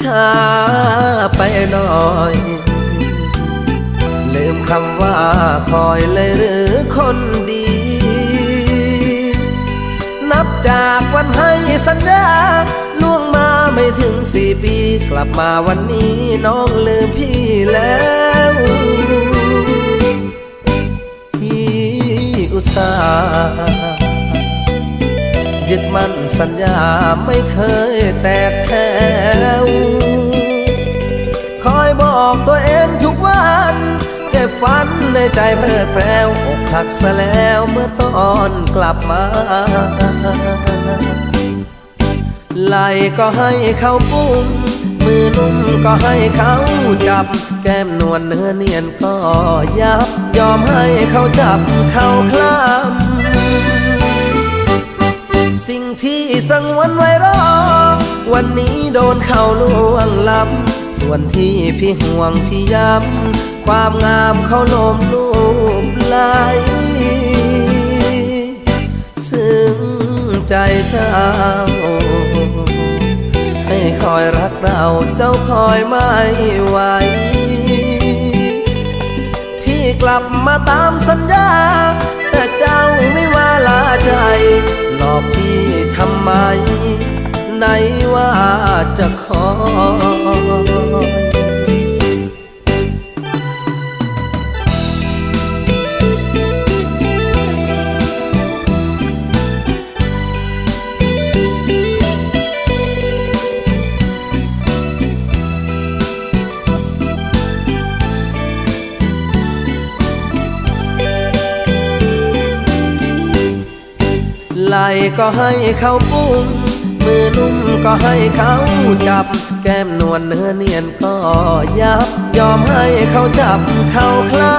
ชาไปหน่อย ลืมคำว่าคอยเลยหรือคนดี นับจากวันให้สัญญาล่วงมาไม่ถึงสี่ปี กลับมาวันนี้น้องลืมพี่แล้ว ยึดมั่นสัญญาไม่เคยแตกแถว คอยบอกตัวเองทุกวันแค่ฝันในใจเพลิดเพล้วอกหักซะแล้วเมื่อตอนกลับมาไหลก็ให้เขาปุ้มมือนุ่มก็ให้เขาจับ แก้มนวลเนื้อเนียนก็ยับ ยอมให้เขาจับเขาคลำ ที่สังวนไว้รอ วันนี้โดนเขาล่วงล้ำส่วนที่พี่ห่วงพี่ย้ำความงามเขาโลมลูบไหลซึ้งใจเจ้า ให้คอยรักเราเจ้าคอยไม่ไหวพี่กลับมาตามสัญญา ไหนว่าจะคอยไหลก็ให้เขาปุ้ม มือนุ่มก็ให้เขาจับ แก้มนวลเนื้อเนียนก็ยับ ยอมให้เขาจับเขาคลำ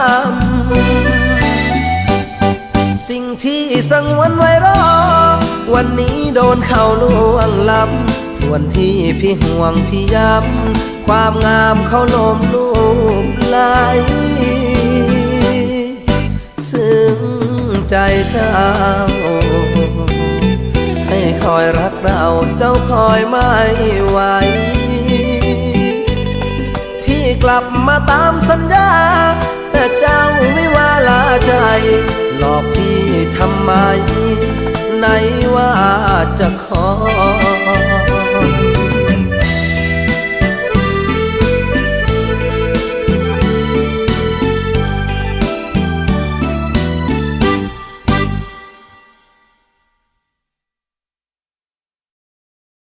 สิ่งที่สังวนไว้รอ วันนี้โดนเขาล่วงลำส่วนที่พี่ห่วงพี่ย้ำความงามเขาโลมลูบไหลซึ้งใจเจ้า อยรักเราเจ้าคอยไม่ไหว พี่กลับมาตามสัญญา แต่เจ้าไม่ว่าลาใจ หลอกพี่ทำไม ไหนว่าจะ